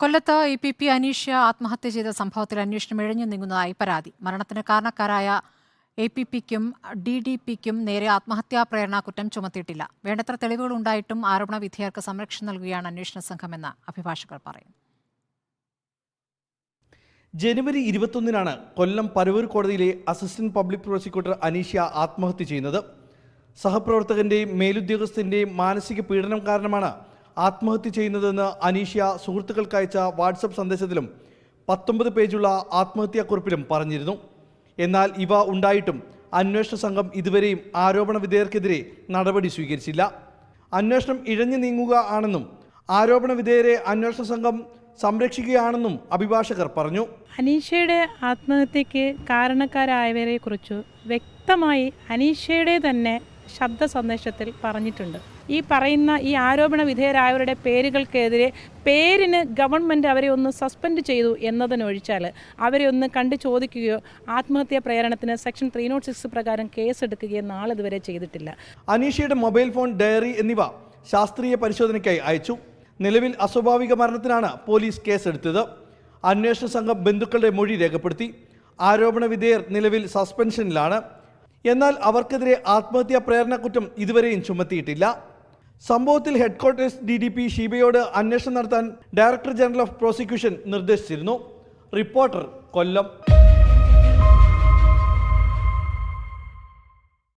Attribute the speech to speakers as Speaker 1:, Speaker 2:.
Speaker 1: കൊല്ലത്ത് A P P Aneeshya ആത്മഹത്യ ചെയ്ത സംഭവത്തിൽ അന്വേഷണം ഇഴഞ്ഞു നീങ്ങുന്നതായി പരാതി. മരണത്തിന് കാരണക്കാരായ എ പി പിക്കും ഡി ഡി പിക്കും നേരെ ആത്മഹത്യാ പ്രേരണ കുറ്റം ചുമത്തിയിട്ടില്ല. വേണ്ടത്ര തെളിവുകൾ ഉണ്ടായിട്ടും ആരോപണ വിധേയർക്ക് സംരക്ഷണം നൽകുകയാണ് അന്വേഷണ സംഘമെന്ന് അഭിഭാഷകർ പറയുന്നു
Speaker 2: ജനുവരി ഇരുപത്തൊന്നിനാണ് കൊല്ലം പരവൂർ കോടതിയിലെ അസിസ്റ്റന്റ് പബ്ലിക് പ്രോസിക്യൂട്ടർ അനീഷ്യ ആത്മഹത്യ ചെയ്യുന്നത്. സഹപ്രവർത്തകന്റെയും മേലുദ്യോഗസ്ഥന്റെയും മാനസിക പീഡനം കാരണമാണ് ആത്മഹത്യ ചെയ്യുന്നതെന്ന് അനീഷ്യ സുഹൃത്തുക്കൾക്ക് അയച്ച വാട്സപ്പ് സന്ദേശത്തിലും പത്തൊമ്പത് പേജുള്ള ആത്മഹത്യാക്കുറിപ്പിലും പറഞ്ഞിരുന്നു. എന്നാൽ ഇവ ഉണ്ടായിട്ടും അന്വേഷണ സംഘം ഇതുവരെയും ആരോപണ വിധേയർക്കെതിരെ നടപടി സ്വീകരിച്ചില്ല. അന്വേഷണം ഇഴഞ്ഞു നീങ്ങുക ആണെന്നും ആരോപണ വിധേയരെ അന്വേഷണ സംഘം സംരക്ഷിക്കുകയാണെന്നും അഭിഭാഷകർ പറഞ്ഞു.
Speaker 3: അനീഷയുടെ ആത്മഹത്യക്ക് കാരണക്കാരായവരെ കുറിച്ചു വ്യക്തമായി അനീഷയുടെ തന്നെ ശബ്ദ സന്ദേശത്തിൽ പറഞ്ഞിട്ടുണ്ട്. ഈ പറയുന്ന ഈ ആരോപണ വിധേയരായവരുടെ പേരുകൾക്കെതിരെ പേരിന് ഗവൺമെന്റ് അവരെ ഒന്ന് സസ്പെൻഡ് ചെയ്തു എന്നതിനൊഴിച്ചാൽ അവരെ ഒന്ന് കണ്ടു ചോദിക്കുകയോ ആത്മഹത്യാ പ്രേരണത്തിന് സെക്ഷൻ ത്രീ നോട്ട് സിക്സ് പ്രകാരം കേസെടുക്കുകയോ നാളിതുവരെ ചെയ്തിട്ടില്ല.
Speaker 2: അനീഷയുടെ മൊബൈൽ ഫോൺ ഡയറി എന്നിവ ശാസ്ത്രീയ പരിശോധനയ്ക്കായി അയച്ചു. നിലവിൽ അസ്വാഭാവിക മരണത്തിനാണ് പോലീസ് കേസെടുത്തത്. അന്വേഷണ സംഘം ബന്ധുക്കളുടെ മൊഴി രേഖപ്പെടുത്തി. ആരോപണ വിധേയർ നിലവിൽ സസ്പെൻഷനിലാണ്. എന്നാൽ അവർക്കെതിരെ ആത്മഹത്യാ പ്രേരണ കുറ്റം ഇതുവരെയും ചുമത്തിയിട്ടില്ല. സംഭവത്തിൽ ഹെഡ്ക്വാർട്ടേഴ്സ് ഡി ഡി പി ഷീബയോട് അന്വേഷണം നടത്താൻ ഡയറക്ടർ ജനറൽ ഓഫ് പ്രോസിക്യൂഷൻ നിർദ്ദേശിച്ചിരുന്നു. റിപ്പോർട്ടർ കൊല്ലം.